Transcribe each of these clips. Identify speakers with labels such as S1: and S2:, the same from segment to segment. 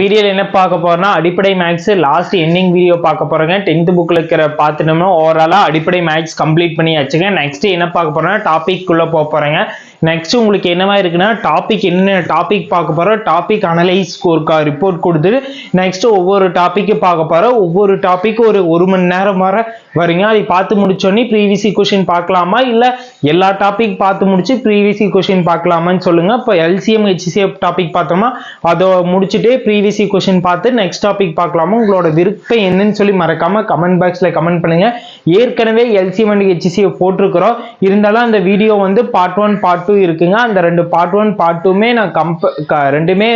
S1: வீடியோவில் என்ன பார்க்க போறோம்னா அடிப்படை மேக்ஸ் லாஸ்ட் எண்டிங் வீடியோ பார்க்க போறோங்க. டென்த் புக்கில் இருக்கிற பார்த்துட்டோம்னா ஓவராலாக அடிப்படை மேக்ஸ் கம்ப்ளீட் பண்ணி வச்சுங்க நெக்ஸ்ட் என்ன பார்க்க போறோம்னா டாபிக் குள்ள போக போறேங்க. நெக்ஸ்ட் உங்களுக்கு என்னவா இருக்குன்னா டாபிக் என்ன டாபிக் பார்க்க போறோம்? டாபிக் அனலைஸ் ஸ்கோர்க்கா ரிப்போர்ட் கொடுத்துட்டு நெக்ஸ்ட் ஒவ்வொரு டாப்பிக்கு பார்க்க போறோம். ஒவ்வொரு டாபிக் ஒரு ஒரு மணி நேரம் வர வரீங்க அதை பார்த்து முடிச்சோடனே ப்ரீவியசி கொஷின் பார்க்கலாமா? இல்லை எல்லா டாபிக் பார்த்து முடிச்சு ப்ரீவியசி கொஷின் பார்க்கலாமான்னு சொல்லுங்க. இப்போ எல்சிஎம் ஹெச்சிசிஎஃப் டாபிக் பார்த்தோமா? அதை முடிச்சுட்டு ப்ரீவியசி கொஷின் பார்த்து நெக்ஸ்ட் டாபிக் பார்க்கலாமா? உங்களோட விருப்பம் என்னன்னு சொல்லி மறக்காம கமெண்ட் பாக்ஸ்ல கமெண்ட் பண்ணுங்க. ஏற்கனவே எல்சிஎம் அண்ட் ஹெச்சிசியை போட்டிருக்கிறோம். இருந்தாலும் அந்த வீடியோ வந்து பார்ட் ஒன் பார்ட் டூ இருக்குங்க. அந்த ரெண்டு பார்ட் ஒன் பார்ட் டூமே நான் கம்ப ரெண்டுமே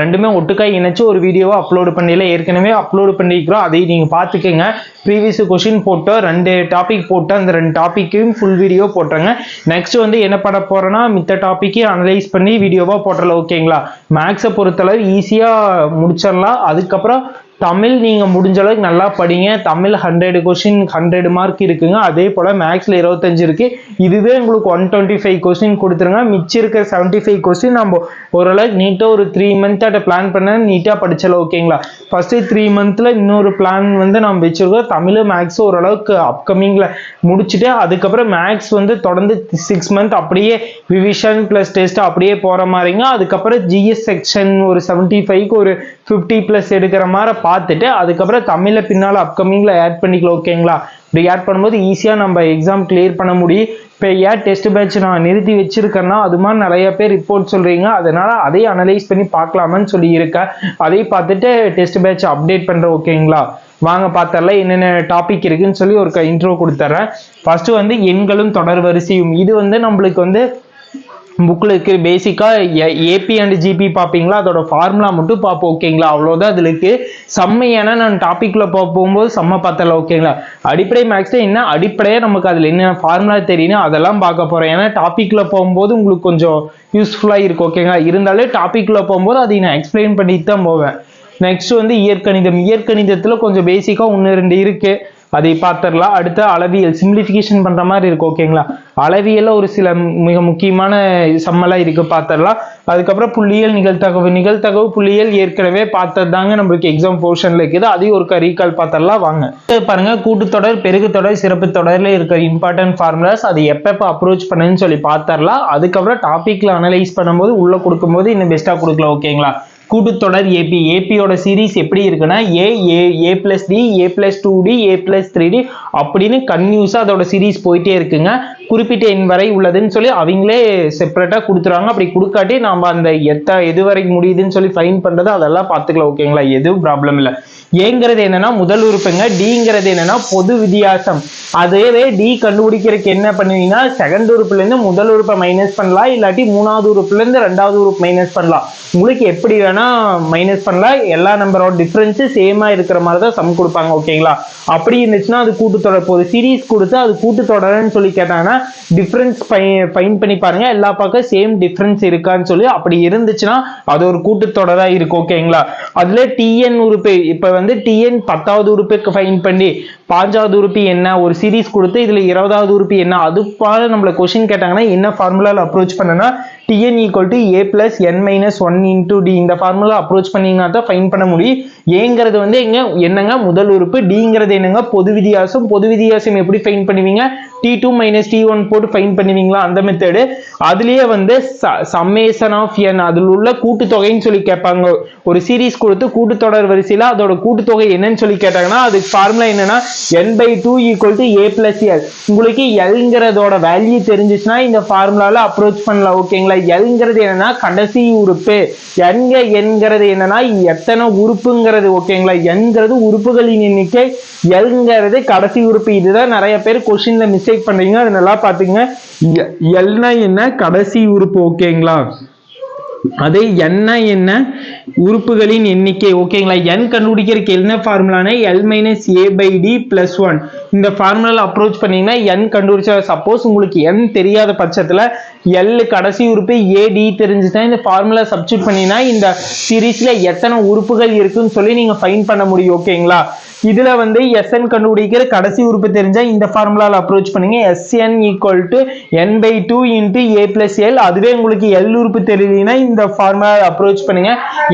S1: ரெண்டுமே ஒட்டுக்கா இணைச்சு ஒரு வீடியோவை அப்லோடு பண்ணல. ஏற்கனவே அப்லோடு பண்ணியிருக்கிறோம் அதை நீங்கள் பார்த்துக்கோங்க. ப்ரீவியஸ் கொஷின் போட்டு ரெண்டு டாபிக் போட்டு அந்த ரெண்டு டாப்பிக்கையும் ஃபுல் வீடியோ போட்டுருங்க நெக்ஸ்ட் வந்து என்ன பண்ண போகிறேன்னா மித்த டாப்பிக்கையும் அனலைஸ் பண்ணி வீடியோவாக போட்டுறல ஓகேங்களா மேக்ஸை பொறுத்தளவு ஈஸியாக முடிச்சிடலாம். அதுக்கப்புறம் தமிழ் நீங்கள் முடிஞ்ச அளவுக்கு நல்லா படிங்க. Tamil hundred question hundred mark இருக்குங்க. அதே போல் மேக்ஸில் இருபத்தஞ்சு இருக்குது இதுவே உங்களுக்கு ஒன் டுவெண்ட்டி ஃபைவ் கொஸ்டின் கொடுத்துருங்க. மிச்சம் இருக்கிற செவன்ட்டி ஃபைவ் கொஸ்டின் நம்ம ஓரளவுக்கு நீட்டாக ஒரு த்ரீ மந்த் அட்ட பிளான் பண்ண நீட்டாக படிச்சலாம் ஓகேங்களா ஃபஸ்ட்டு த்ரீ மந்தில் இன்னொரு பிளான் வந்து நம்ம வச்சுருக்கோம். தமிழ் மேக்ஸ் ஓரளவுக்கு அப்கமிங்கில் முடிச்சுட்டு அதுக்கப்புறம் மேக்ஸ் வந்து தொடர்ந்து சிக்ஸ் மந்த் அப்படியே ரிவிஷன் ப்ளஸ் டெஸ்ட் அப்படியே போகிற மாதிரிங்க. அதுக்கப்புறம் ஜிஎஸ் செக்ஷன் ஒரு செவன்ட்டி ஃபைவ்க்கு ஒரு ஃபிஃப்டி ப்ளஸ் எடுக்கிற மாதிரி பார்த்துட்டு அதுக்கப்புறம் தமிழை பின்னால் அப்கமிங்கில் ஆட் பண்ணிக்கலாம் ஓகேங்களா இப்படி ஆட் பண்ணும்போது ஈஸியாக நம்ம எக்ஸாம் கிளியர் பண்ண முடியும். இப்போ ஏன் டெஸ்ட் பேட்ச் நான் நிறுத்தி வச்சிருக்கேன்னா அது மாதிரி நிறைய பேர் ரிப்போர்ட் சொல்கிறீங்க அதனால அதை அனலைஸ் பண்ணி பார்க்கலாமான்னு சொல்லி இருக்கேன். அதை பார்த்துட்டு டெஸ்ட் பேட்ச் அப்டேட் பண்ணுறேன் ஓகேங்களா வாங்க பார்த்தரலாம் என்னென்ன டாபிக் இருக்குன்னு சொல்லி ஒரு இன்ட்ரோ கொடுத்துட்றேன். ஃபர்ஸ்ட் வந்து எண்களும் தொடர் வரிசையும். இது வந்து நம்மளுக்கு வந்து புக்கில் இருக்கிற பேசிக்காக ஏபி அண்ட் ஜிபி பார்ப்பீங்களா? அதோட ஃபார்முலா மட்டும் பார்ப்போம் ஓகேங்களா அவ்வளோதான் அதில் இருக்குது செம்மையான நான் டாப்பிக்கில் போகும்போது செம்ம பார்த்தல ஓகேங்களா அடிப்படை மேக்ஸில் என்ன அடிப்படையாக நமக்கு அதில் என்ன ஃபார்முலா தெரியணும் அதெல்லாம் பார்க்க போகிறோம் ஏன்னா டாப்பிக்கில் போகும்போது உங்களுக்கு கொஞ்சம் யூஸ்ஃபுல்லாக இருக்கும் ஓகேங்களா இருந்தாலே டாப்பிக்கில் போகும்போது அதை நான் எக்ஸ்பிளைன் பண்ணிட்டு தான் போவேன். நெக்ஸ்ட் வந்து இயற்கணிதம். இயற்கணிதத்தில் கொஞ்சம் பேசிக்காக ஒன்று ரெண்டு இருக்குது அதை பார்த்துடலாம். அடுத்து அளவியல் சிம்பிளிஃபிகேஷன் பண்ற மாதிரி இருக்கு ஓகேங்களா அளவியலில் ஒரு சில மிக முக்கியமான சம்மெல்லாம் இருக்கு பார்த்துடலாம். அதுக்கப்புறம் புள்ளியியல் நிகழ்த்தகவு நிகழ்த்தகவு புள்ளியியல் ஏற்கனவே பார்த்தது தாங்க நம்மளுக்கு எக்ஸாம் போர்ஷன்ல இருக்குது. அதையும் ஒரு ரீகால் பார்த்துடலாம் வாங்க. பாருங்க கூட்டுத்தொடர் பெருக்குத்தொடர் சிறப்பு தொடர்ல இருக்கிற இம்பார்ட்டன்ட் ஃபார்முலாஸ் அதை எப்பப்போ அப்ரோச் பண்ணுன்னு சொல்லி பார்த்துடலாம். அதுக்கப்புறம் டாபிக்ல அனலைஸ் பண்ணும்போது உள்ள கொடுக்கும்போது இன்னும் பெஸ்ட்டாக கொடுக்கலாம் ஓகேங்களா கூட்டுத்தொடர் ஏபி ஏபியோட சீரிஸ் எப்படி இருக்குன்னா A A A plus D A plus two D A plus three D அப்படின்னு கன்யூஸாக அதோட சீரிஸ் போயிட்டே இருக்குங்க. குறிப்பிட்ட எண் வரை உள்ளதுன்னு சொல்லி அவங்களே செப்பரேட்டாக கொடுத்துருவாங்க. அப்படி கொடுக்காட்டி நாம் அந்த எத்த எது வரைக்கும் முடியுதுன்னு சொல்லி ஃபைன் பண்ணுறது அதெல்லாம் பார்த்துக்கலாம் ஓகேங்களா எதுவும் ப்ராப்ளம் இல்லை. ஏங்கிறது என்னன்னா முதல் உறுப்புங்க. டிங்கிறது என்னன்னா பொது வித்தியாசம். அதுவே டி கண்டுபிடிக்கிறதுக்கு என்ன பண்ணுவீங்கன்னா செகண்ட் உறுப்புல இருந்து முதல் உறுப்பை மைனஸ் பண்ணலாம். இல்லாட்டி மூணாவது உறுப்புல இருந்து ரெண்டாவது உறுப்பு மைனஸ் பண்ணலாம். உங்களுக்கு எப்படி வேணா மைனஸ் பண்ணலாம். எல்லா நம்பரோட டிஃபரன்ஸ் சேமா இருக்கிற மாதிரி தான் சம் கொடுப்பாங்க ஓகேங்களா அப்படி இருந்துச்சுன்னா அது கூட்டுத்தொடர் போகுது சீரிஸ் கொடுத்து அது கூட்டுத்தொடர்னு சொல்லி கேட்டாங்கன்னா டிஃபரன்ஸ் ஃபைன் பண்ணி பாருங்க. எல்லா பக்கம் சேம் டிஃபரன்ஸ் இருக்கான்னு சொல்லி அப்படி இருந்துச்சுன்னா அது ஒரு கூட்டுத்தொடராக இருக்கும் ஓகேங்களா அதுல டிஎன் உறுப்பு இப்போ வந்து டிஎன் பத்தாவது உறுப்புக்கு ஃபைன் பண்ணி பாஞ்சாவது உறுப்பி என்ன? ஒரு சீரிஸ் கொடுத்து இதில் இருபதாவது உறுப்பி என்ன? அது பாரு நம்மள கொஷின் கேட்டாங்கன்னா என்ன ஃபார்முலாவில் அப்ரோச் பண்ணனா TN equal to A plus N minus one into D இந்த ஃபார்முலா அப்ரோச் பண்ணிங்கன்னா தான் ஃபைன் பண்ண முடியும். ஏங்கிறது வந்து எங்க? என்னங்க? முதல் உறுப்பு. டிங்கிறது என்னங்க? பொது வித்தியாசம். பொது வித்தியாசம் எப்படி ஃபைன் பண்ணுவீங்க? D two minus D one போட்டு ஃபைன் பண்ணுவீங்களா? அந்த மெத்தடு அதுலயே வந்து சம்மேசன் ஆஃப் என் அதில் உள்ள கூட்டுத்தொகைன்னு சொல்லி கேட்பாங்க. ஒரு சீரிஸ் கொடுத்து கூட்டுத்தொடர் வரிசையில் அதோட கூட்டுத்தொகை என்னன்னு சொல்லி கேட்டாங்கன்னா அதுக்கு ஃபார்முலா என்னன்னா N by two equal to A plus L உங்களுக்கு எல்ங்கிறதோட வேல்யூ தெரிஞ்சிச்சுன்னா இந்த ஃபார்முலால அப்ரோச் பண்ணலாம் ஓகேங்களா எல்ங்கிறது என்னன்னா கடைசி உறுப்பு. என்க என்கிறது என்னன்னா எத்தனை உறுப்புங்கிறது ஓகேங்களா என்கிறது உறுப்புகளின் எண்ணிக்கை எல்ங்கிறது கடைசி உறுப்பு. இதுதான் நிறைய பேர் கொஸ்டின்ல மிஸ்டேக் பண்றீங்க அது நல்லா பாத்துங்க எல்னா என்ன? கடைசி உறுப்பு ஓகேங்களா அதே என்ன என்ன? உறுப்புகளின் எண்ணிக்கை ஓகேங்களா என் கண்டுபிடிக்கிறதுக்கு என்ன ஃபார்முலானா L minus A by D plus one இந்த ஃபார்முலால அப்ரோச் பண்ணீங்கன்னா என் கண்டுபிடிச்சா சப்போஸ் உங்களுக்கு என் தெரியாத பட்சத்துல எல் கடைசி உறுப்பு ஏ டி இந்த ஃபார்முலா சப்ஸ்டியூட் பண்ணினா இந்த சீரீஸ்ல எத்தனை உறுப்புகள் இருக்குன்னு சொல்லி நீங்க ஃபைன் பண்ண முடியும் ஓகேங்களா இதுல வந்து எஸ்என் கண்டுபிடிக்கிற கடைசி உறுப்பு தெரிஞ்சா இந்த ஃபார்முலால அப்ரோச் பண்ணுங்க. SN equal to N by two into A plus L அதுவே உங்களுக்கு எல் உறுப்பு தெரியலனா இந்த ஃபார்முலா அப்ரோச் பண்ணுங்க.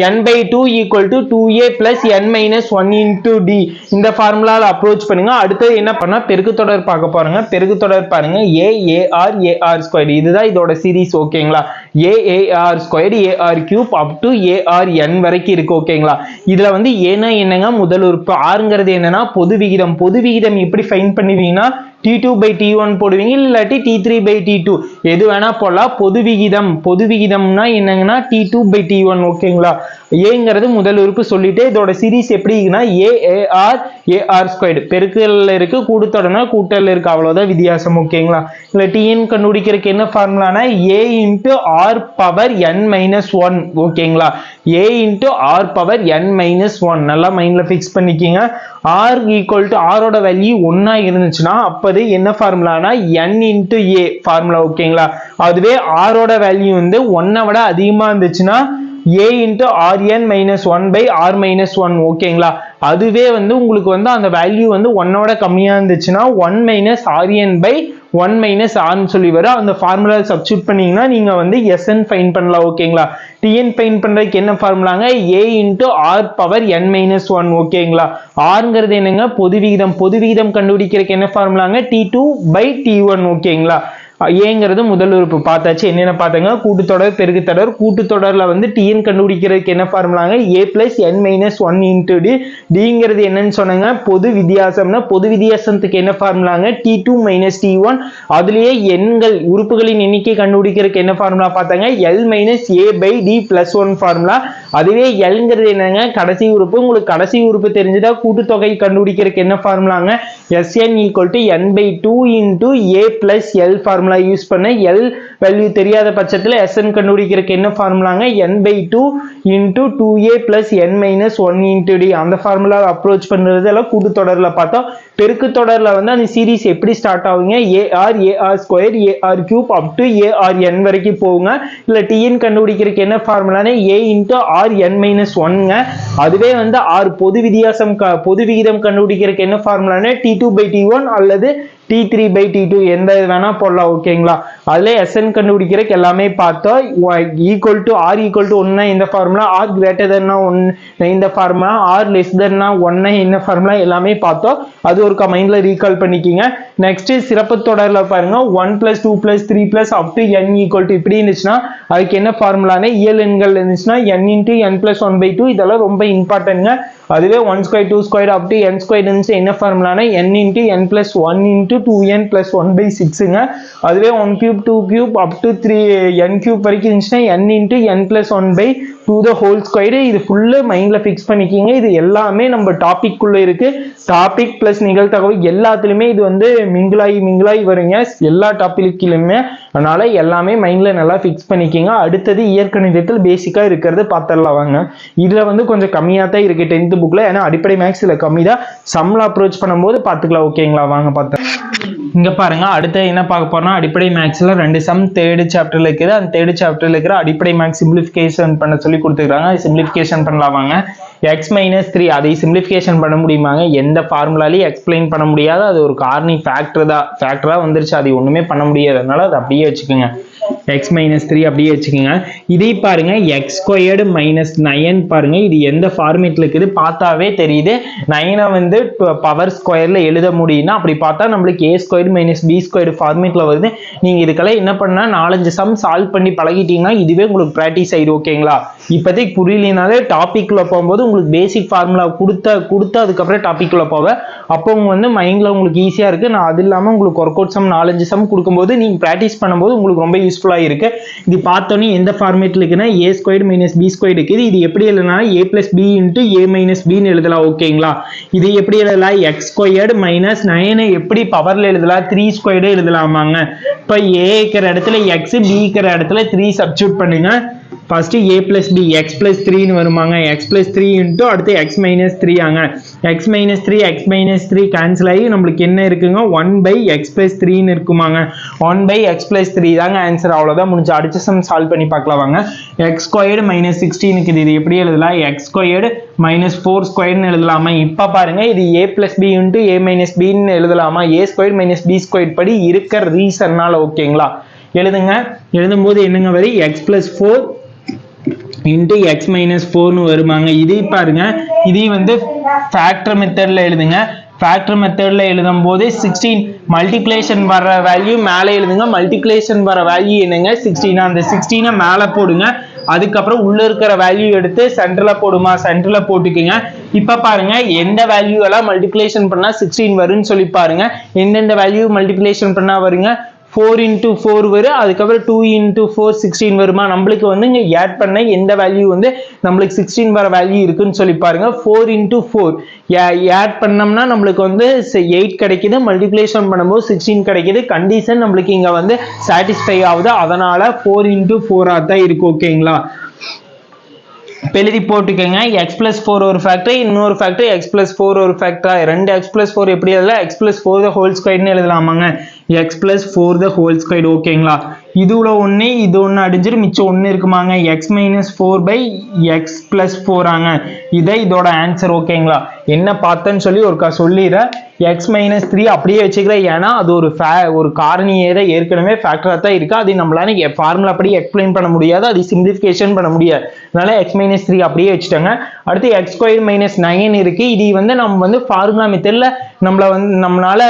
S1: N by two equal to two A plus N minus one into D இந்த ஃபார்முலால அப்ரோச் பண்ணுங்க. அடுத்தது என்ன பண்ணா? பெருக்கு தொடர் பார்க்க போறோங்க. பெருக்கு தொடர் பாருங்க. ஏ ஏஆர் ஏஆர் ஸ்கொயர் இதுதான் இதோட சீரிஸ் ஓகேங்களா A AR square AR cube up to AR N வரைக்கும் இருக்கு ஓகேங்களா இதுல வந்து ஏன்னா என்னங்க? முதல் உறுப்பு ஆறுங்கிறது என்னன்னா பொது விகிதம். பொது விகிதம் எப்படி find பண்ணுவீங்கன்னா T two by T one போடுவீங்க இல்லாட்டி T three by T two எது வேணா போடலாம். பொது விகிதம். பொது விகிதம்னா என்னங்கன்னா T two by T one ஓகேங்களா ஏங்கிறது முதல் உறுப்பு சொல்லிட்டு இதோட சீரிஸ் எப்படி இருக்குன்னா ஏஆர் ஸ்கொயர்டு பெருக்கல்ல இருக்கு கூட்டுத்தொடர்னா கூட்டல் இருக்கு. அவ்வளவுதான் வித்தியாசம் ஓகேங்களா இல்ல டிஎன் கண்டுபிடிக்கிறதுக்கு என்ன ஃபார்முலானா A into R R power N minus one ஓகேங்களா A into R power N minus one நல்லா மைண்டில் ஃபிக்ஸ் பண்ணிக்கிங்க. ஆர் ஈக்குவல் டு ஆரோட வேல்யூ ஒன்றா இருந்துச்சுன்னா அப்போது என்ன ஃபார்முலானா என் இன்ட்டு ஏ ஃபார்முலா ஓகேங்களா அதுவே ஆரோட வேல்யூ வந்து ஒன்னை விட அதிகமாக இருந்துச்சுன்னா A into RN minus one by R minus one ஓகேங்களா அதுவே வந்து உங்களுக்கு வந்து அந்த வேல்யூ வந்து ஒன்னோட கம்மியாக இருந்துச்சுன்னா one minus RN by one minus ஆர்னு சொல்லி வரும் அந்த ஃபார்முலா சப்ஸ்டியூட் பண்ணீங்கன்னா நீங்கள் வந்து எஸ்என் ஃபைன் பண்ணலாம் ஓகேங்களா டிஎன் ஃபைன் பண்ணுறதுக்கு என்ன ஃபார்முலாங்க A into R power N minus one ஓகேங்களா ஆர்ங்கிறது என்னங்க? பொது விகிதம். பொது விகிதம் கண்டுபிடிக்கிறதுக்கு என்ன ஃபார்முலாங்க T two by T one ஓகேங்களா ஏங்கிறது முதல் உறுப்பு. பார்த்தாச்சு என்னென்ன பார்த்தாங்க? கூட்டுத்தொடர் பெருக்குத்தொடர் கூட்டுத்தொடரில் வந்து டிஎன் கண்டுபிடிக்கிறதுக்கு என்ன ஃபார்முலாங்க A plus N minus one into D டிங்கிறது என்னன்னு சொன்னாங்க. பொது வித்தியாசம்னா பொது வித்தியாசத்துக்கு என்ன ஃபார்முலாங்க T two minus T one அதுலேயே எண்கள் உறுப்புகளின் எண்ணிக்கை கண்டுபிடிக்கிறதுக்கு என்ன ஃபார்முலா பார்த்தாங்க? L minus A by D plus one formula அதுவே எல்ங்கிறது என்னங்க? கடைசி உறுப்பு. உங்களுக்கு கடைசி உறுப்பு தெரிஞ்சுட்டா கூட்டுத்தொகை கண்டுபிடிக்கிறதுக்கு என்ன ஃபார்முலாங்க SN equal to N by two into A plus L formula use பண்ண எல் வேல்யூ தெரியாத பட்சத்தில் எஸ்என் கண்டுபிடிக்கிறதுக்கு என்ன ஃபார்முலாங்க N by two into two A plus N minus one into D அந்த ஃபார்முலா அப்ரோச் பண்ணுறது எல்லாம் கூட்டுத்தொடரில் பார்த்தோம். பெருக்கு தொடரில் வந்து அந்த சீரிஸ் எப்படி ஸ்டார்ட் ஆகுங்க? AR AR square AR cube up to AR N வரைக்கும் போகுங்க. இல்லை டிஎன் கண்டுபிடிக்கிறதுக்கு என்ன ஃபார்முலானே A into R N minus ஒன்ங்க அதுவே வந்து ஆர் பொது வித்தியாசம் க- பொது விகிதம் கண்டுபிடிக்கிறதுக்கு என்ன ஃபார்முலானே T two by T one அல்லது T three by T two எந்த இது போடலாம் ஓகேங்களா அதில் எஸ்என் கண்டுபிடிக்கிறதுக்கு எல்லாமே பார்த்தோம். Equal to R equal to ஒன்னா இந்த ஃபார்முலா ஆர் கிரேட்டர் தென்னா ஒன் இந்த ஃபார்முலா ஆர் லெஸ் தென்னா ஒன்னா இந்த ஃபார்முலா எல்லாமே பார்த்தோம். அது ஒரு மைண்ட்ல ரீகால் பண்ணிக்கிங்க. நெக்ஸ்ட் சிறப்பு தொடர்ல பாருங்க. One plus two plus three plus up to N equal to இப்படி இருந்துச்சுன்னா அதுக்கு என்ன ஃபார்முலானே இயல் எண்கள் இருந்துச்சுன்னா N into N plus one by two இதெல்லாம் ரொம்ப இம்பார்ட்டன்ட்ங்க அதுவே one square two square up to N square இருந்துச்சு என்ன ஃபார்முலானா N into N plus one into two N plus one by சிக்ஸுங்க அதுவே one cube two cube up to three N cube வரைக்கும் இருந்துச்சுன்னா N into N plus one by two the whole square இது full மைண்டில் fix பண்ணிக்கிங்க. இது எல்லாமே நம்ம topic குள்ள இருக்கு. டாபிக் ப்ளஸ் நிகழ்த்தகவு எல்லாத்துலேயுமே இது வந்து மிங்கிளாகி மிங்கிளாகி வருங்க. எல்லா டாப்பிக்கிலுமே அதனால எல்லாமே மைண்டில் நல்லா ஃபிக்ஸ் பண்ணிக்கிங்க. அடுத்தது இயற்கணிதத்தில் பேசிக்காக இருக்கிறது பார்த்துடலாம் வாங்க. இதில் வந்து கொஞ்சம் கம்மியாக தான் இருக்குது டென்த்து புக்கில் ஏன்னா அடிப்படை மேக்ஸ் இதில் கம்மி தான் சம்மில் அப்ரோச் பண்ணும்போது பார்த்துக்கலாம் ஓகேங்களா வாங்க பார்த்தேன் இங்க பாருங்க அடுத்து என்ன பார்க்க போறோம்னா அடிப்படை மேக்ஸ்ல ரெண்டு சம் தேர்டு சாப்டர்ல இருக்குது. அந்த தேர்டு சாப்டர்ல இருக்கிற அடிப்படை மேக்ஸ் சிம்பிளிஃபிகேஷன் பண்ண சொல்லி கொடுத்துருக்காங்க. சிம்பிளிஃபிகேஷன் பண்ணலாம் வாங்க. எக்ஸ் மைனஸ் த்ரீ அதை சிம்பிளிஃபிகேஷன் பண்ண முடியுமாங்க? எந்த ஃபார்முலாலையும் எக்ஸ்பிளைன் பண்ண முடியாது. அது ஒரு கார்னிங் ஃபேக்டர் தான். ஃபேக்டராக வந்துருச்சு. அது ஒன்றுமே பண்ண முடியாது அதை அப்படியே வச்சுக்கோங்க. எக்ஸ் மைனஸ் த்ரீ அப்படியே வச்சுக்கோங்க. இதே பாருங்க எக்ஸ் ஸ்கொயர்டு மைனஸ் நயன் பாருங்க. இது எந்த ஃபார்மேட்ல இருக்குது? பார்த்தாவே தெரியுது. நயனை வந்து பவர் ஸ்கொயர்ல எழுத முடியும்னா அப்படி பார்த்தா நம்மளுக்கு A squared minus B squared ஃபார்மேட்ல வருது. நீங்க இதுக்கெல்லாம் என்ன பண்ணா நாலஞ்சு சம் சால்வ் பண்ணி பழகிட்டீங்கன்னா இதுவே உங்களுக்கு ப்ராக்டிஸ் ஆயிடும் ஓகேங்களா இப்போதைக்கு புரியலனாலே டாபிக்ல போகும்போது உங்களுக்கு பேசிக் ஃபார்முலா கொடுத்த கொடுத்து அதுக்கப்புறம் டாபிக்ல போவேன் அப்போ உங்க வந்து மைண்ட்ல உங்களுக்கு ஈஸியா இருக்கு. நான் அது இல்லாம உங்களுக்கு ஒர்க் அவுட் சம் நாலஞ்சு சம் கொடுக்கும்போது நீங்க ப்ராக்டிஸ் பண்ணும்போது உங்களுக்கு ரொம்ப யூஸ் யூஸ்ஃபுல்லாக இருக்கு. இது பார்த்தோன்னே எந்த ஃபார்மேட்ல இருக்குன்னா A square minus B square இருக்குது இது எப்படி எழுதுனா A plus B into A minus பின்னு எழுதலாம் ஓகேங்களா இது எப்படி எழுதலாம்? எக்ஸ் ஸ்கொயர்டு மைனஸ் நைனை எப்படி பவர்ல எழுதலாம்? த்ரீ ஸ்கொயர்டு எழுதலாமாங்க. இப்போ ஏ இருக்கிற இடத்துல எக்ஸ் பி இருக்கிற இடத்துல த்ரீ சப்ஸ்டியூட் பண்ணுங்க. First A plus B X plus த்ரீன்னு வருமாங்க. எக்ஸ் ப்ளஸ் த்ரீ இன்ட்டு அடுத்து எக்ஸ் மைனஸ் த்ரீ ஆங்க. X minus three X minus three cancel ஆகி நம்மளுக்கு என்ன இருக்குங்க? ஒன் பை எக்ஸ் ப்ளஸ் த்ரீன்னு இருக்குமாங்க. One by X plus three தாங்க ஆன்சர் அவ்வளோதான் முடிஞ்சு. அடுத்த சம் சால்வ் பண்ணி பார்க்கலாம் வாங்க. எக்ஸ் ஸ்கொயர்டு மைனஸ் சிக்ஸ்டீனுக்கு இது எப்படி எழுதலாம்? எக்ஸ் ஸ்கொயர்டு மைனஸ் ஃபோர் ஸ்கொயர்னு எழுதலாமா? இப்போ பாருங்க இது A plus B into A minus பின்னு எழுதலாமா? A square minus B square படி இருக்கிற ரீசன்னால ஓகேங்களா எழுதுங்க. எழுதும்போது என்னங்க வரி? X plus four into X minus ஃபோர்னு வருமாங்க. இதே பாருங்க. இதே வந்து ஃபேக்டர் மெத்தடில் எழுதுங்க. ஃபேக்டர் மெத்தடில் எழுதும் போது சிக்ஸ்டீன் மல்டிப்ளேஷன் வர வேல்யூ மேலே எழுதுங்க. மல்டிப்ளேஷன் வர வேல்யூ என்னங்க? சிக்ஸ்டீன் அந்த சிக்ஸ்டீனை மேலே போடுங்க. அதுக்கப்புறம் உள்ள இருக்கிற வேல்யூ எடுத்து சென்டரில் போடுமா? சென்டரில் போட்டுக்குங்க. இப்போ பாருங்க. எந்த வேல்யூ எல்லாம் மல்டிப்ளேஷன் பண்ணா சிக்ஸ்டீன் வரும்னு சொல்லி பாருங்க. எந்தெந்த வேல்யூ மல்டிப்ளேஷன் பண்ணா வருங்க? ஃபோர் இன்ட்டு ஃபோர் வரும் அதுக்கப்புறம் டூ இன்ட்டு ஃபோர் சிக்ஸ்டீன் வருமா? நம்மளுக்கு வந்து இங்கே ஆட் பண்ண எந்த வேல்யூ வந்து நம்மளுக்கு சிக்ஸ்டீன் வர வேல்யூ இருக்குன்னு சொல்லி பாருங்க. ஃபோர் இன்ட்டு ஃபோர் ஆட் பண்ணோம்னா நம்மளுக்கு வந்து எயிட் கிடைக்குது மல்டிப்ளேஷன் பண்ணும்போது சிக்ஸ்டீன் கிடைக்குது. கண்டிஷன் நம்மளுக்கு இங்கே வந்து சாட்டிஸ்ஃபை ஆகுது. அதனால் ஃபோர் இன்ட்டு ஃபோராக தான் இருக்குது ஓகேங்களா எழுதி போட்டுக்கோங்க. எக்ஸ் பிளஸ் ஃபோர் ஒரு ஃபேக்டர் இன்னொரு ஃபேக்டர் எக்ஸ் பிளஸ் ஃபோர் ஒரு ஃபேக்டர் ரெண்டு எக்ஸ் பிளஸ் ஃபோர் எப்படி எழுதலாம்? எக்ஸ் பிளஸ் ஃபோர் ஹோல் ஸ்கொயர்னு எழுதலாமாங்க. X plus four the whole square ஓகேங்களா இதுல ஒன்று இது ஒன்று அடிஞ்சிட்டு மிச்சம் ஒன்று இருக்குமாங்க? X minus four by X plus ஃபோராங்க இதை இதோட ஆன்சர் ஓகேங்களா என்ன பார்த்தேன்னு சொல்லி ஒருக்கா சொல்லிடுறேன். எக்ஸ் மைனஸ் த்ரீ அப்படியே வச்சுக்கிறேன். ஏன்னா அது ஒரு ஃபே ஒரு காரணியே தான். ஏற்கனவே ஃபேக்டராக தான் இருக்குது அது நம்மளால ஃபார்முலா படி எக்ஸ்பிளைன் பண்ண முடியாது. அது சிம்பிளிஃபிகேஷன் பண்ண முடியாது. அதனால எக்ஸ் மைனஸ் த்ரீ அப்படியே வச்சுட்டாங்க. அடுத்து எக்ஸ் ஸ்கொயர் மைனஸ் நைன் இருக்குது இது வந்து நம்ம வந்து ஃபார்முலா மெத்தடில் நம்மளை வந்து நம்மளால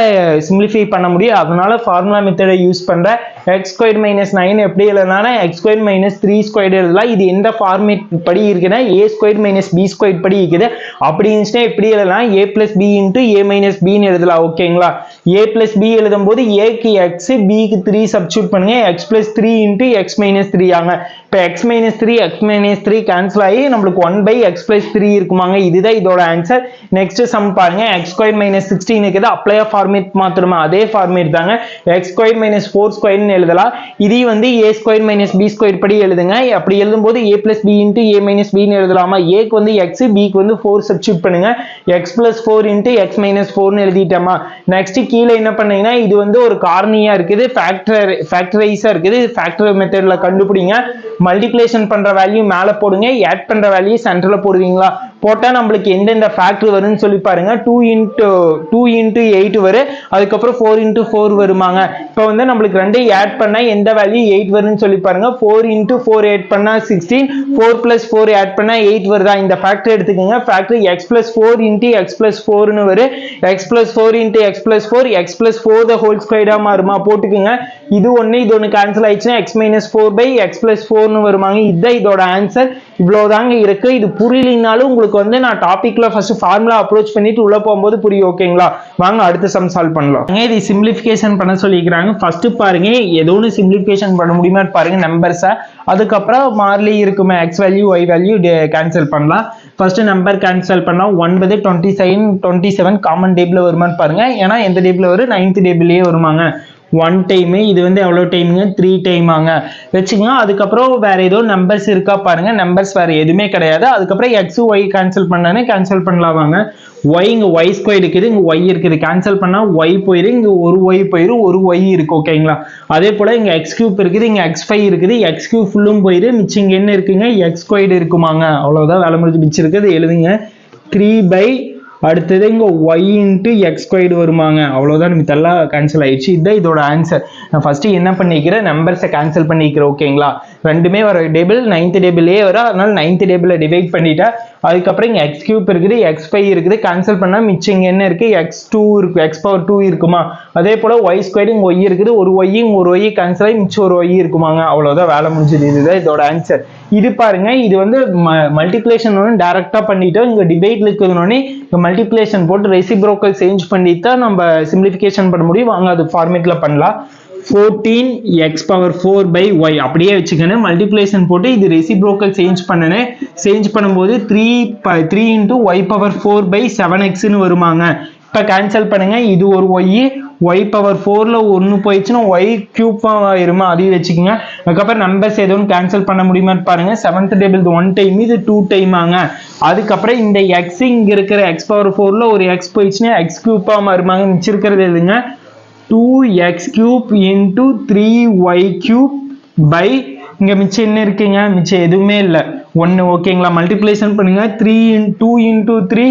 S1: சிம்பிளிஃபை பண்ண முடியும். அதனால ஃபார்முலா மெத்தடை யூஸ் பண்ணுறேன் எக்ஸ் ஸ்கொயர் மைனஸ் நைன் எப்படி எழுதுனா X square minus three square எழுதலாம் இது எந்த ஃபார்மேட் படி இருக்குன்னா A square minus B square படி இருக்குது. அப்படி இருந்துச்சுன்னா எப்படி எழுதலாம்? A plus B into A minus பின்னு எழுதலாம் ஓகேங்களா ஏ பிளஸ் பி எழுதும் போது ஏக்கு எக்ஸ் பிக்கு த்ரீ சப்ஸ்டியூட் பண்ணுங்க X plus three into X minus three ஆங்க. இப்போ X minus three X minus three cancel ஆகி நம்மளுக்கு one by X plus three இருக்குமாங்க. இதுதான் இதோட ஆன்சர் நெக்ஸ்ட் சம் பாருங்க. எக்ஸ் ஸ்கொயர் மைனஸ் சிக்ஸ்டீன் இருக்குது அப்ளை ஃபார்மேட் மாத்திரமா? அதே ஃபார்மேட் தாங்க. எக்ஸ் ஸ்கொயர் மைனஸ் ஃபோர் ஸ்கொயர்னு எழுதலாம். இதே வந்து A square minus B square படி எழுதுங்க. அப்படி எழுதும்போது A plus B into A minus பின்னு எழுதலாமா? ஏக்கு வந்து எக்ஸ் பிக்கு வந்து ஃபோர் சப்ஸ்டியூட் பண்ணுங்க. X plus four into X minus ஃபோர்னு எழுதிட்டோமா? நெக்ஸ்ட் கீழே என்ன பண்ணீங்கன்னா இது வந்து ஒரு காரணியா இருக்குது. ஃபேக்டர் ஃபேக்டரைஸா இருக்குது. ஃபேக்டர் மெத்தட்ல கண்டுபிடிங்க. மல்டிப்ளேஷன் பண்ற வேல்யூ மேலே போடுங்க ஆட் பண்ற வேல்யூ சென்டர்ல போடுவீங்களா? போட்டால் நம்மளுக்கு எந்தெந்த ஃபேக்ட்ரி வரும்னு சொல்லி பாருங்க. Two into two into eight வரும் அதுக்கப்புறம் ஃபோர் இன்ட்டு ஃபோர் வருமாங்க. இப்போ வந்து நம்மளுக்கு ரெண்டையும் ஆட் பண்ணால் எந்த வேல்யூ எயிட் வரும்னு சொல்லி பாருங்க. ஃபோர் இன்ட்டு ஃபோர் ஆட் பண்ணால் sixteen four plus four add பண்ணால் எயிட் வருதா? இந்த ஃபேக்ட்ரி எடுத்துக்கோங்க. Factory x plus four into x plus ஃபோர்னு வரும் x plus four into x plus four x plus four the whole ஸ்கொயர்டா மாறுமா? போட்டுக்கோங்க. இது ஒன்று இது ஒன்று கேன்சல் ஆயிடுச்சுன்னா x minus four by x plus ஃபோர்னு வருமாங்க. இதுதான் இதோட ஆன்சர் இவ்வளோதாங்க இருக்கு. இது புரியலினாலும் உங்களுக்கு வந்து நான் டாபிக்ல ஃபர்ஸ்ட் ஃபார்முலா அப்ரோச் பண்ணிட்டு உள்ள போகும்போது புரியும் ஓகேங்களா வாங்க அடுத்த சம் சால்வ் பண்ணலாம். இது சிம்பிளிஃபிகேஷன் பண்ண சொல்லிக்கிறாங்க. ஃபர்ஸ்ட் பாருங்க ஏதோ ஒன்று சிம்பிளிஃபிகேஷன் பண்ண முடியுமா பாருங்க நம்பர்ஸை அதுக்கப்புறம் மார்லி இருக்குமே X value Y value cancel பண்ணலாம். ஃபர்ஸ்ட் நம்பர் கேன்சல் பண்ணால் ஒன்பது twenty seven twenty seven common table வருமான்னு பாருங்க. ஏன்னா எந்த டேபிள் வரும்? நைன்த் டேபிள்லயே வருமாங்க. ஒன் டைமு இது வந்து எவ்வளோ டைமுங்க த்ரீ டைமாங்க வச்சுக்கோங்க அதுக்கப்புறம் வேறு ஏதோ நம்பர்ஸ் இருக்கா பாருங்கள் நம்பர்ஸ் வேறு எதுவுமே கிடையாது. அதுக்கப்புறம் எக்ஸ் ஒய் கேன்சல் பண்ணானே கேன்சல் பண்ணலாமாங்க ஒய் இங்கே ஒய் ஸ்கொயர் இருக்குது இங்கே ஒய் இருக்குது. கேன்சல் பண்ணால் ஒய் போயிடும் இங்கே ஒரு ஒய் போயிடும் ஒரு ஒய் இருக்குது ஓகேங்களா அதே போல் இங்கே எக்ஸ் கியூப் இருக்குது இங்கே எக்ஸ் ஃபைவ் இருக்குது. எக்ஸ் கியூப் ஃபுல்லும் போயிரு. மிச்சம் இங்கே என்ன இருக்குங்க? எக்ஸ் ஸ்கொயர்டு இருக்குமாங்க. அவ்வளோதான் வேலை முடிஞ்சு மிச்சம் இருக்குது. எழுதுங்க. த்ரீ பை அடுத்தது இங்கே ஒய் இன்ட்டு எக்ஸ் ஸ்கொயர்டு வருமாங்க. அவ்வளோதான் நமக்கு எல்லாம் கேன்சல் ஆயிடுச்சு. இதுதான் இதோட ஆன்சர் நான் ஃபஸ்ட்டு என்ன பண்ணிக்கிறேன்? நம்பர்ஸை கேன்சல் பண்ணிக்கிறேன் ஓகேங்களா ரெண்டுமே வர டேபிள் நைன்த் டேபிளே வரும். அதனால நைன்த் டேபிளை டிவைட் பண்ணிட்டேன் அதுக்கப்புறம் இங்கே எக்ஸ் கியூப் இருக்குது எக்ஸ் ஃபைவ் இருக்குது. கேன்சல் பண்ணால் மிச்சம் இங்கே என்ன இருக்குது எக்ஸ் டூ இருக்கு. எக்ஸ் பவர் டூ இருக்குமா? அதே போல் ஒய் ஸ்கொயர் இங்கே ஒய் இருக்குது. ஒரு ஒய் இங்கே ஒரு ஒய் கேன்சல் ஆகி மிச்சம் ஒரு ஒய் இருக்குமாங்க. அவ்வளோதான் வேலை முடிஞ்சது. இதுதான் இதோட ஆன்சர் இது பாருங்க இது வந்து மல்டிப்ளேஷன் ஒன்று டேரெக்டாக பண்ணிட்டோம். இங்கே டிபேட்டில் இருக்கிறதுனோடனே இங்கே மல்டிப்ளேஷன் போட்டு ரெசிப்ரோக்கல் சேஞ்ச் பண்ணி தான் நம்ம சிம்பிளிஃபிகேஷன் பண்ண முடியும். வாங்க அது ஃபார்மேட்டில் பண்ணலாம். Fourteen x power four by y அப்படியே வச்சுக்கணும் மல்டிப்ளேஷன் போட்டு இது ரெசிப்ரோக்கல் சேஞ்ச் பண்ணனேன் சேஞ்ச் பண்ணும்போது த்ரீ ப three into y power four by seven எக்ஸ்னு வருமாங்க. இப்போ கேன்சல் பண்ணுங்கள் இது ஒரு ஒய் ஒய் பவர் ஃபோரில் ஒன்று போயிடுச்சுன்னா ஒய் கியூப்பாக ஆயிருமா? அதையும் வச்சுக்கோங்க. அதுக்கப்புறம் நம்பர்ஸ் எதுவும் கேன்சல் பண்ண முடியுமான்னு பாருங்க. செவன்த் டேபிள் இது ஒன் டைம் இது டூ டைமாங்க அதுக்கப்புறம் இந்த எக்ஸ் இங்கே இருக்கிற எக்ஸ் பவர் ஃபோரில் ஒரு எக்ஸ் போயிடுச்சுன்னா எக்ஸ் க்யூப்பாக மாறுமாங்க. மிச்சம் இருக்கிறது எதுங்க? Two x cube into three y cube by இங்கே மிச்சம் என்ன இருக்குங்க? மிச்சம் எதுவுமே இல்லை. ஒன்று ஓகேங்களா மல்டிப்ளேஷன் பண்ணுங்க. Three in two into three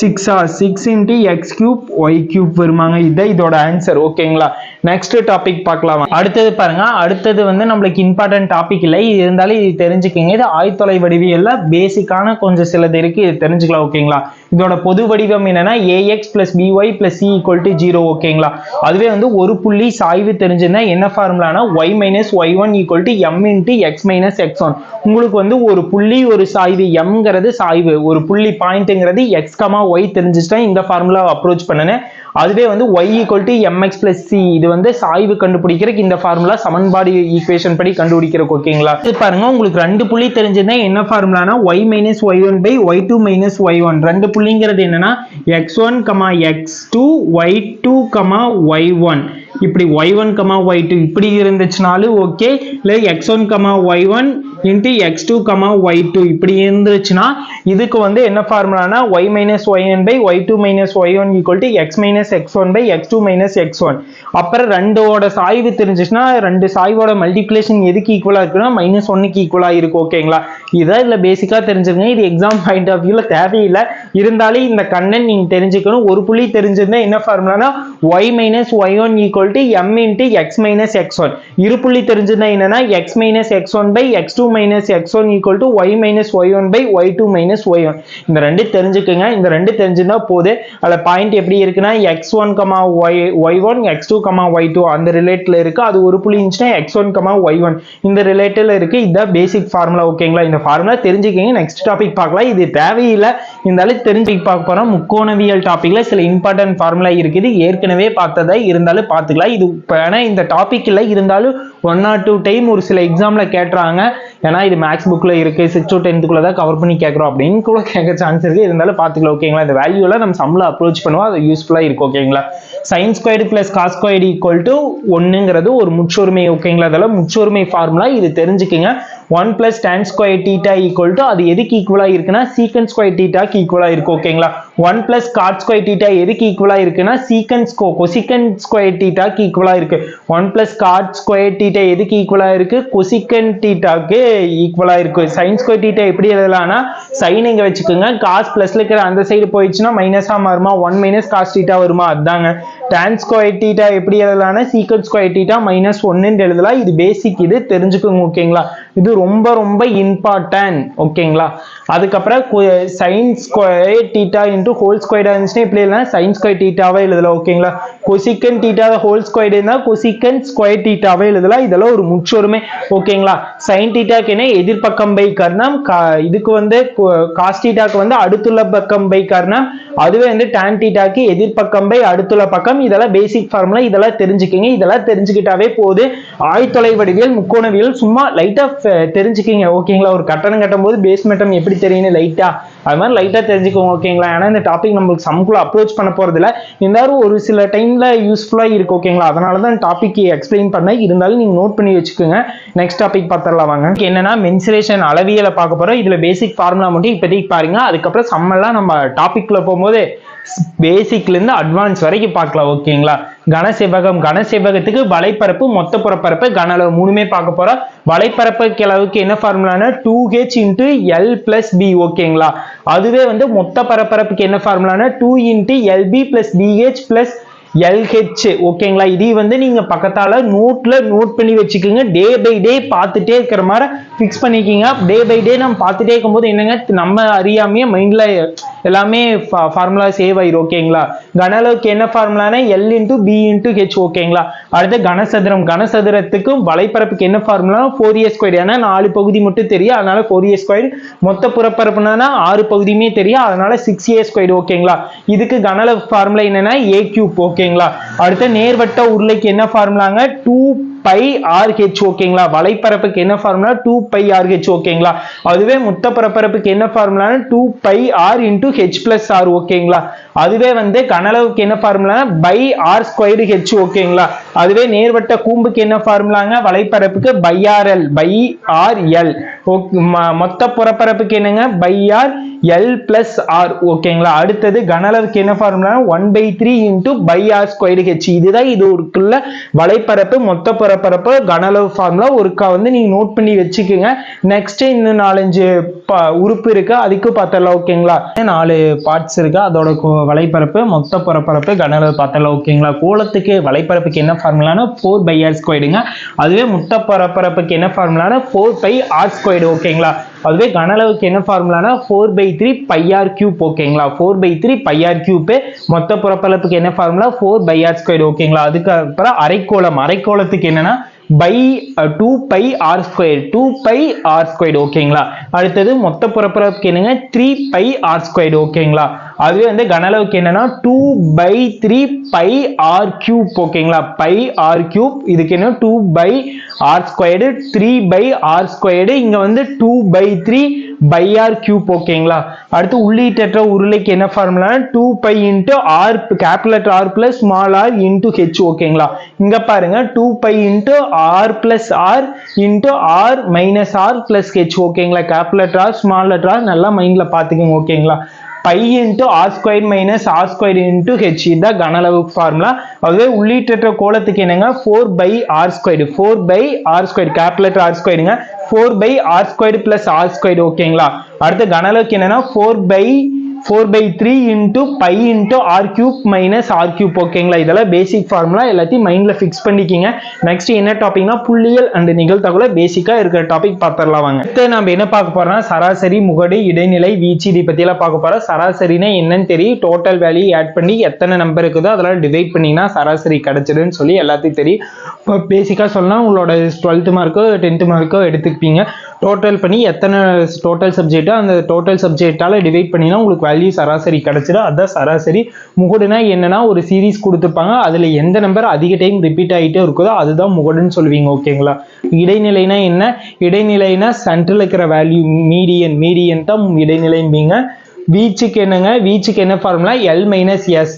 S1: சிக்ஸா six into x cube y cube வருமாங்க? இதை இதோட ஆன்சர் ஓகேங்களா நெக்ஸ்ட் டாபிக் பார்க்கலாம். அடுத்தது பாருங்க. அடுத்தது வந்து நம்மளுக்கு இம்பார்ட்டன்ட் டாபிக் இல்லை. இது இருந்தாலும் இது தெரிஞ்சுக்கோங்க. இது ஆய்த்தொலை வடிவியல்ல பேசிக்கான கொஞ்சம் சிலது இருக்கு. இது தெரிஞ்சுக்கலாம் ஓகேங்களா இதோட பொது வடிவம் என்னன்னா ax plus by plus c equal to zero ஓகேங்களா அதுவே வந்து ஒரு புள்ளி சாய்வு தெரிஞ்சிருந்தா என்ன ஃபார்முலானா y minus y one equal to m into x minus x one உங்களுக்கு வந்து ஒரு புள்ளி ஒரு சாய்வு எம்ங்கிறது சாய்வு. ஒரு புள்ளி பாயிண்ட்ங்கிறது எக்ஸ் கமா ஒய் தெரிஞ்சிச்சுட்டா இந்த ஃபார்முலா அப்ரோச் பண்ணுனேன். அதுவே வந்து y equal to mx plus c இது வந்து சாய்வு கண்டுபிடிக்கிறதுக்கு இந்த ஃபார்முலா சமன்பாடு ஈக்குவேஷன் படி கண்டுபிடிக்கிறதுக்கு ஓகேங்களா இது பாருங்க உங்களுக்கு ரெண்டு புள்ளி தெரிஞ்சிருந்தா என்ன ஃபார்முலானா y minus y one by y two minus y one ரெண்டு புள்ளிங்கிறது என்னன்னா x one comma x two y two comma y one இப்படி y one comma y two இப்படி இருந்துச்சுனாலும் ஓகே இல்லை x one comma y one into x two comma y two இப்படி இருந்துச்சுன்னா இதுக்கு வந்து என்ன ஃபார்முலானா y minus y one by y two minus y one equal to x minus x one by x two minus x one அப்புறம் ரெண்டோட சாய்வு தெரிஞ்சிச்சுன்னா ரெண்டு சாய்வோட மல்டிப்ளேஷன் எதுக்கு ஈக்குவலாக இருக்குன்னா மைனஸ் ஒன்னுக்கு ஈக்குவலாக இருக்கும் ஓகேங்களா இதான் இதில் பேசிக்காக தெரிஞ்சுக்கங்க இது எக்ஸாம் பாயிண்ட் ஆஃப் வியூவில் தேவையில்லை. இருந்தாலும் இந்த கண்ணன் நீங்கள் தெரிஞ்சுக்கணும். ஒரு புள்ளி தெரிஞ்சிருந்தா என்ன ஃபார்முலானா y minus y one equal to m into x minus x one இரு புள்ளி தெரிஞ்சிருந்தா என்னன்னா x minus x one by x two minus x one equal to y minus y one by y two minus y one இந்த ரெண்டு தெரிஞ்சுக்குங்க. இந்த ரெண்டு தெரிஞ்சிருந்தா போது அதில் பாயிண்ட் எப்படி இருக்குன்னா x one comma y y one x two comma y two அந்த ரிலேட்டில் இருக்கு. அது ஒரு புள்ளி இருந்துச்சுன்னா x one comma y one இந்த ரிலேட்டில் இருக்கு. இதுதான் பேசிக் ஃபார்முலா ஓகேங்களா இந்த ஃபார்முலா தெரிஞ்சுக்கிங்க. நெக்ஸ்ட் டாபிக் பார்க்கலாம். இது தேவையில்லை. இந்த அளவுக்கு தெரிஞ்சு பார்க்க போகிறோம் முக்கோணவியல் டாப்பிக்கில் சில இம்பார்ட்டன்ட் ஃபார்முலா இருக்குது. ஏற்கனவே பார்த்ததா இருந்தாலும் பார்த்துக்கலாம் இது இப்போ ஏன்னா இந்த டாபிக் இல்லை இருந்தாலும் ஒன் ஆர் டூ டைம் ஒரு சில எக்ஸாம்ல கேட்டுறாங்க ஏன்னா இது மேக்ஸ் புக்ல இருக்கு. சிக்ஸ் டு டென்த்துக்குள்ளே தான் கவர் பண்ணி கேட்குறோம் அப்படின்னு கூட கேட்க சான்ஸ் இருக்குது இருந்தாலும் பார்த்துக்கலாம் ஓகேங்களா இந்த வேல்யூல நம்ம சம்மில் அப்ரோச் பண்ணுவோம். அது யூஸ்ஃபுல்லா இருக்கும் ஓகேங்களா sin squared plus cos squared equal to ஒன்றுங்கிறது ஒரு முற்றொருமை ஓகேங்களா அதெல்லாம் முற்றொருமை ஃபார்முலா இது தெரிஞ்சுக்கங்க. One plus tan square theta equal to அது எதுக்கு ஈக்குவலா இருக்குன்னா சீக்கன் ஸ்கொயர் டீட்டாக்கு ஈக்குவலா இருக்கு ஓகேங்களா one plus cot square theta எதுக்கு ஈக்குவலா இருக்குன்னா சீக்கன் ஸ்கோ கொசிக்கன் ஸ்கொயர் டீட்டாக்கு ஈக்குவலா இருக்கு. One plus cot square theta எதுக்கு ஈக்குவலா இருக்கு? கொசிக்கன் டீட்டாக்கு ஈக்குவலா இருக்கு. சைன் ஸ்கொயர் டீட்டா எப்படி எழுதலாம்னா சைன் இங்க வச்சுக்கோங்க. காஸ் பிளஸ்ல இருக்கிற அந்த சைடு போயிடுச்சுன்னா மைனஸா மாறுமா? ஒன் மைனஸ் காஸ் டீட்டா வருமா? அதாங்க. Tan ஸ்கொயர் டீட்டா எப்படி எழுதலாம்னா சீக்கன் ஸ்கொயர் டீட்டா மைனஸ் ஒன்னுன்னு எழுதலாம். இது பேசிக் இது தெரிஞ்சுக்கோங்க ஓகேங்களா இது ரொம்ப ரொம்ப இம்பார்ட்டன்ட் ஓகேங்களா அதுக்கப்புறம் sin square theta into whole ஸ்கொயர்டாக இருந்துச்சுன்னா இப்படி இல்லைனா சைன் ஸ்கொயர் டீட்டாவே எழுதலாம் ஓகேங்களா கொசிக்கன் டீட்டா ஹோல் ஸ்கொயர்டு இருந்தால் கொசிக்கன் ஸ்கொயர் டீட்டாவே எழுதலாம். இதெல்லாம் ஒரு முச்சொருமை ஓகேங்களா சைன் டீட்டாக்கு என்ன? எதிர்பக்கம் பை கர்ணம் கா- இதுக்கு வந்து காஸ் டீட்டாக்கு வந்து அடுத்துள்ள பக்கம் பை கர்ணம் அதுவே வந்து டேன் டீட்டாக்கு எதிர்பக்கம் பை அடுத்துள்ள பக்கம். இதெல்லாம் பேசிக் ஃபார்முலா இதெல்லாம் தெரிஞ்சுக்கிங்க. இதெல்லாம் தெரிஞ்சுக்கிட்டாவே போது ஆய்தொலை வடிவியல் முக்கோணவியல் சும்மா லைட்டாக தெரிஞ்சுக்கிங்க ஓகேங்களா ஒரு கட்டணம் கட்டும் போது பேஸ்மெட்டம் எப்படி தெரியும்னு லைட்டா அது மாதிரி லைட்டாக தெரிஞ்சுக்கோங்க ஓகேங்களா ஏன்னா இந்த டாபிக் நம்மளுக்கு சம்குள்ள அப்ரோச் பண்ண போகிறதில்ல இருந்தாலும் ஒரு சில டைமில் யூஸ்ஃபுல்லாக இருக்கு ஓகேங்களா அதனால தான் டாபிக் எக்ஸ்பிளைன் பண்ணேன். இருந்தாலும் நீங்கள் நோட் பண்ணி வச்சுக்கோங்க. நெக்ஸ்ட் டாபிக் பார்த்துடலாம் வாங்க. என்னன்னா மென்சுரேஷன் அளவியலை பார்க்க போகிறோம் இதில் பேசிக் ஃபார்முலா மட்டும் இப்போதைக்கு பாருங்க. அதுக்கப்புறம் சம்மெல்லாம் நம்ம டாபிக்ல போகும்போது பேசிக்லேருந்து அட்வான்ஸ் வரைக்கும் பார்க்கலாம் ஓகேங்களா கனசெவகம் கனசெவகத்துக்கு வலைப்பரப்பு மொத்த புறப்பரப்பு கன அளவு மூணுமே பார்க்க போகிறோம் வலைப்பரப்பு கிளவுக்கு என்ன ஃபார்முலானா two h into l plus b ஓகேங்களா அதுவே வந்து மொத்த பரப்பரப்புக்கு என்ன ஃபார்முலானா டூ இன்ட்டு எல்பி பிளஸ் பிஹெச் பிளஸ் எல்ஹெச் ஓகேங்களா இது வந்து நீங்க பக்கத்தால நோட்ல நோட் பண்ணி வச்சுக்கோங்க. டே பை டே பார்த்துட்டே இருக்கிற மாதிரி ஃபிக்ஸ் பண்ணிக்கிங்க. டே பை டே நம்ம பார்த்துட்டே இருக்கும்போது என்னங்க? நம்ம அறியாமையே மைண்ட்ல எல்லாமே ஃபார்முலா சேவ் ஆயிரும் ஓகேங்களா கன அளவுக்கு என்ன ஃபார்முலானா l into b into h ஓகேங்களா அடுத்து கனசதுரம். கனசதுரத்துக்கும் வலைப்பரப்புக்கு என்ன ஃபார்முலா ஃபோர் இயர் ஸ்கொயர் ஏன்னா நாலு பகுதி மட்டும் தெரியும். அதனால ஃபோர் இயர் ஸ்கொயர் மொத்த புறப்பரப்புனா ஆறு பகுதியுமே தெரியும். அதனால சிக்ஸ் இயர் ஸ்கொயர் ஓகேங்களா இதுக்கு கனளவு ஃபார்முலா என்னன்னா ஏ கியூப் ஓகேங்களா அடுத்து நேர்வட்ட உருளைக்கு என்ன ஃபார்முலாங்க டூ பை ஆர்ஹெச் ஓகேங்களா வலைப்பரப்புக்கு என்ன ஃபார்முலா டூ பை ஆர்ஹெச் ஓகேங்களா அதுவே முத்த பரப்பரப்புக்கு என்ன formula two pi r into h plus r ஓகேங்களா அதுவே வந்து கனளவுக்கு என்ன formula pi r squared h ஓகேங்களா அதுவே நேர்வட்ட கூம்புக்கு என்ன ஃபார்முலாங்க வலைப்பரப்புக்கு pi r l pi r l மொத்த புறப்பரப்புக்கு என்னங்க? Pi r l plus r ஓகேங்களா அடுத்தது கனளவுக்கு என்ன formula one by three into pi r square h இதுதான் இது ஒருக்குள்ள வலைப்பரப்பு மொத்த புறப்பரப்பு கனளவு ஃபார்முலா ஒருக்கா வந்து நீங்க நோட் பண்ணி வச்சுக்கோங்க. நெக்ஸ்ட் இன்னும் நாலஞ்சு ப- உறுப்பு இருக்கு. அதுக்கு பார்த்தரலாம் ஓகேங்களா நாலு பார்ட்ஸ் இருக்கு. அதோட வலைப்பரப்பு மொத்த புறப்பரப்பு கனளவு பார்த்தரலாம் ஓகேங்களா? கோலத்துக்கு வலைப்பரப்புக்கு என்ன ஃபார்முலானா ஃபோர் பை ஆர் ஸ்கொயர்டுங்க அதுவே மொத்த பரப்பரப்புக்கு என்ன ஃபார்முலானா ஃபோர் பை ஆர் ஸ்கொயர்டு ஓகேங்களா? அதுவே கனளவுக்கு என்ன ஃபார்முலானா four by three pi r cube ஓகேங்களா? Four by three pi r cube மொத்த புறப்பரப்புக்கு என்ன formula four pi r square ஓகேங்களா? அதுக்கப்புறம் அரைக்கோளம். அரைக்கோளத்துக்கு என்னன்னா pi two pi r square two pi r square ஓகேங்களா? அடுத்தது மொத்த புறப்பரப்புக்கு என்னங்க? த்ரீ பை ஆர் ஸ்கொயர் ஓகேங்களா? அதுவே வந்து கனளவுக்கு என்னன்னா two by three pi r cube ஓகேங்களா பை ஆர் கியூப் இதுக்கு என்ன? Two pi r squared three pi r squared இங்க வந்து two by three pi r cube ஓகேங்களா அடுத்து உள்ளீட்டற்ற உருளைக்கு என்ன formula two pi into r capital r plus small r into h ஓகேங்களா இங்க பாருங்க two pi into r plus r into r minus r plus h ஓகேங்களா capital r small letter r நல்லா மைண்ட்ல பாத்துக்கோங்க ஓகேங்களா pi into r square minus r square into h தான் கனளவு ஃபார்முலா அதுவே உள்ளீட்டற்ற கோலத்துக்கு என்னங்க? Four pi r square four pi r square capital r ஸ்கொயருங்க four pi r square plus r square ஓகேங்களா அடுத்து கனளவுக்கு என்னன்னா? Four by four by three into pi into r cube minus r cube ஓகேங்களா இதெல்லாம் பேசிக் ஃபார்முலா எல்லாத்தையும் மைண்டில் fix பண்ணிக்கிங்க. Next என்ன டாபிக்னா புள்ளியல் அண்ட் நிகழ்த்தகவுல பேசிக்காக இருக்கிற டாபிக் பார்த்துடலாம் வாங்க. அடுத்து நம்ம என்ன பார்க்க போகிறோம்னா சராசரி முகடு இடைநிலை வீச்சு இதை பற்றியெல்லாம் பார்க்க போகிறோம் சராசரினா என்னன்னு தெரியும் டோட்டல் வேல்யூ ஆட் பண்ணி எத்தனை நம்பர் இருக்குதோ அதெல்லாம் டிவைட் பண்ணிங்கன்னா சராசரி கிடச்சிடுன்னு சொல்லி எல்லாத்தையும் தெரியும் இப்போ பேசிக்காக சொல்லலாம் உங்களோட டுவெல்த்து மார்க்கோ டென்த்து மார்க்கோ எடுத்துப்பீங்க. டோட்டல் பண்ணி எத்தனை டோட்டல் சப்ஜெக்ட்டோ அந்த டோட்டல் சப்ஜெக்டால் டிவைட் பண்ணினா உங்களுக்கு வேல்யூ சராசரி கிடச்சிடும் அதுதான் சராசரி. முகடுனா என்னன்னா ஒரு சீரிஸ் கொடுத்துருப்பாங்க. அதில் எந்த நம்பர் அதிக டைம் ரிப்பீட் ஆகிட்டே இருக்குதோ அதுதான் முகடுன்னு சொல்லுவீங்க ஓகேங்களா இடைநிலைனா என்ன? இடைநிலைனா சென்ட்ரல் இருக்கிற வேல்யூ மீடியன் மீடியன் தான் இடைநிலைம்பீங்க. வீச்சுக்கு என்னங்க? வீச்சுக்கு என்ன ஃபார்முலா எல் மைனஸ் எஸ்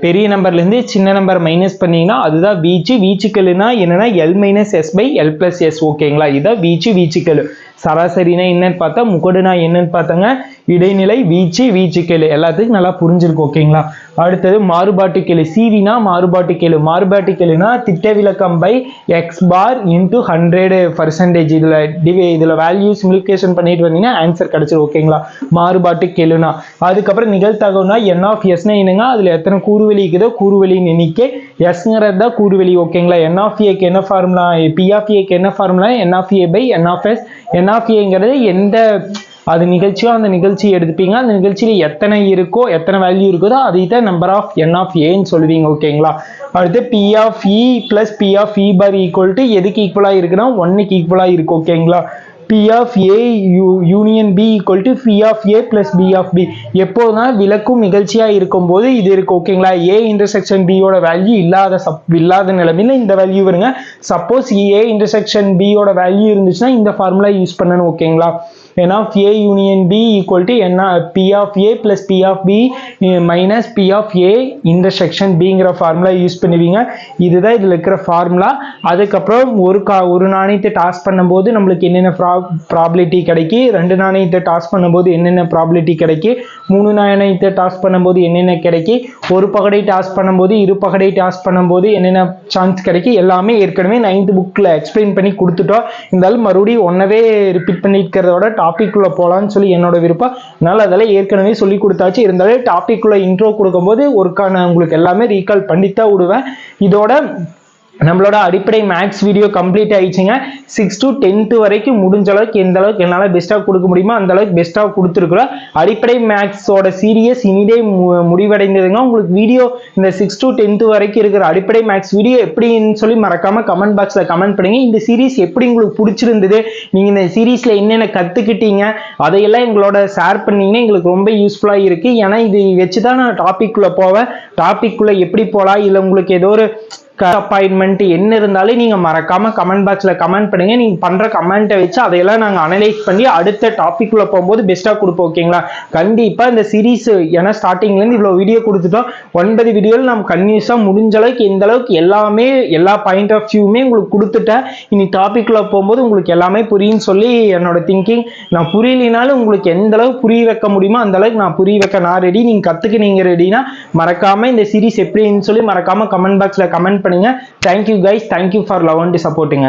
S1: பெரிய நம்பர்லேருந்து சின்ன நம்பர் மைனஸ் பண்ணிங்கன்னா அதுதான் வீச்சு. வீச்சுக்கள்னா என்னென்னா l minus s by l plus s ஓகேங்களா இதுதான் வீச்சு வீச்சுக்கள். சராசரினா என்னன்னு பார்த்தா முகடுனா என்னன்னு பார்த்தாங்க. இடைநிலை வீச்சு வீச்சு கேளு. எல்லாத்துக்கும் நல்லா புரிஞ்சிருக்கும் ஓகேங்களா? அடுத்தது மாறுபாட்டு கேளு. சீவினா மாறுபாட்டு கேளு. மாறுபாட்டு கேளுனா திட்ட விளக்கம் by x bar into hundred percentage இதில் டிவே இதில் வேல்யூ சிம்பிளிஃபிகேஷன் பண்ணிட்டு வந்தீங்கன்னா ஆன்சர் கிடைச்சிரும் ஓகேங்களா? மாறுபாட்டு கேளுனா. அதுக்கப்புறம் நிகழ்த்தகவுனா என் ஆஃப் எஸ்னா என்னங்க? அதில் எத்தனை கூறுவெளி இருக்குதோ கூறுவெளியின் எண்ணிக்கை. எஸ்ங்கிறது தான் கூறுவெளி ஓகேங்களா? என் ஆஃப் ஏக்கு என்ன ஃபார்முலா பி ஆஃப் ஏக்கு என்ன formula n of a by n of s n of ஏங்கிறது எந்த அது நிகழ்ச்சியோ அந்த நிகழ்ச்சி எடுத்துப்பீங்க. அந்த நிகழ்ச்சியில எத்தனை இருக்கோ எத்தனை வேல்யூ இருக்குதோ அதை தான் நம்பர் ஆஃப் என் ஆஃப் ஏன்னு சொல்லுவீங்க ஓகேங்களா அடுத்து p of e plus p of e bar equal to எதுக்கு ஈக்குவலாக இருக்குன்னா ஒன்னுக்கு ஈக்குவலாக இருக்கு ஓகேங்களா p of a union b equal to p of a plus p of b எப்போதுனா விளக்கும் நிகழ்ச்சியாக இருக்கும்போது இது இருக்கு ஓகேங்களா ஏ இன்டர்செக்ஷன் பியோட வேல்யூ இல்லாத சப் இல்லாத நிலைமையில இந்த வேல்யூ வருங்க. சப்போஸ் ஏ இன்டர்செக்ஷன் பியோட வேல்யூ இருந்துச்சுன்னா இந்த ஃபார்முலா யூஸ் பண்ணணும் ஓகேங்களா n of a union b equal to n p of a plus p of b eh, minus p of a intersection formula use பண்ணுவீங்க. இதுதான் இதில் இருக்கிற ஃபார்முலா அதுக்கப்புறம் ஒரு கா ஒரு நாணயத்தை டாஸ் பண்ணும்போது நம்மளுக்கு என்னென்ன ப்ராபிலிட்டி கிடைக்கி? ரெண்டு நாணயத்தை டாஸ் பண்ணும்போது என்னென்ன ப்ராபிலிட்டி கிடைக்கி? மூணு நாணயத்தை டாஸ் பண்ணும்போது என்னென்ன கிடைக்கி? ஒரு பகடை டாஸ் பண்ணும்போது இரு பகடை டாஸ் பண்ணும்போது என்னென்ன சான்ஸ் கிடைக்கி? எல்லாமே ஏற்கனவே நைன்த் புக்கில் எக்ஸ்பிளைன் பண்ணி கொடுத்துட்டோம். இருந்தாலும் மறுபடியும் ஒன்னவே ரிப்பீட் பண்ணிக்கிறதோட டாபிக்குள்ளே போகலான்னு சொல்லி என்னோட விருப்பம். அதனால அதெல்லாம் ஏற்கனவே சொல்லி கொடுத்தாச்சு. இருந்தாலே டாபிக் இன்ட்ரோ கொடுக்கும்போது ஒருக்கான உங்களுக்கு எல்லாமே ரீகால் பண்ணித்தான் விடுவேன். இதோட நம்மளோட அடிப்படை மேக்ஸ் வீடியோ கம்ப்ளீட் ஆயிடுச்சுங்க. சிக்ஸ் டு டென்த்து வரைக்கும் முடிஞ்ச அளவுக்கு எந்த அளவுக்கு என்னால் பெஸ்ட்டாக கொடுக்க முடியுமோ அந்த அளவுக்கு பெஸ்ட்டாக கொடுத்துருக்குறோம். அடிப்படை மேக்ஸோட சீரியஸ் இனிதே மு- முடிவடைந்ததுங்க. உங்களுக்கு வீடியோ இந்த சிக்ஸ் டு டென்த்து வரைக்கும் இருக்கிற அடிப்படை மேக்ஸ் வீடியோ எப்படின்னு சொல்லி மறக்காம கமெண்ட் பாக்ஸில் கமெண்ட் பண்ணுங்க. இந்த சீரிஸ் எப்படி உங்களுக்கு பிடிச்சிருந்தது? நீங்கள் இந்த சீரீஸில் என்னென்ன கற்றுக்கிட்டீங்க அதையெல்லாம் எங்களோட ஷேர் பண்ணீங்கன்னா எங்களுக்கு ரொம்ப யூஸ்ஃபுல்லாக இருக்குது ஏன்னா இது வச்சு தான் நான் டாபிக்குள்ளே போவேன். டாபிக்குள்ளே எப்படி போகலாம் இல்லை உங்களுக்கு ஏதோ ஒரு அப்பாயின்மெண்ட் என்ன இருந்தாலும் நீங்கள் மறக்காம கமெண்ட் பாக்ஸில் கமெண்ட் பண்ணுங்க. நீங்கள் பண்ணுற கமெண்ட்டை வச்சு அதையெல்லாம் நாங்கள் அனலைஸ் பண்ணி அடுத்த டாபிக் உள்ள போகும்போது பெஸ்ட்டாக கொடுப்போம் ஓகேங்களா கண்டிப்பாக இந்த சீரீஸ் ஏன்னா ஸ்டார்டிங்லேருந்து இவ்வளோ வீடியோ கொடுத்துட்டோம். ஒன்பது வீடியோவில் நம்ம கன்யூஸாக முடிஞ்ச அளவுக்கு எந்த அளவுக்கு எல்லாமே எல்லா பாயிண்ட் ஆஃப் வியூமே உங்களுக்கு கொடுத்துட்டேன். இனி டாபிக் உள்ள போகும்போது உங்களுக்கு எல்லாமே புரியும்னு சொல்லி என்னோட திங்கிங் நான் புரியலினாலும் உங்களுக்கு எந்த அளவுக்கு புரிய வைக்க முடியுமோ அந்த அளவுக்கு நான் புரிய வைக்க நான் ரெடி நீங்கள் கத்துக்க நீங்கள் ரெடினா மறக்காமல் இந்த சீரிஸ் எப்படின்னு சொல்லி மறக்காம கமெண்ட் பாக்ஸில் கமெண்ட் பண்ணுங்க. Thank you guys thank you for love and சப்போர்ட்டுங்க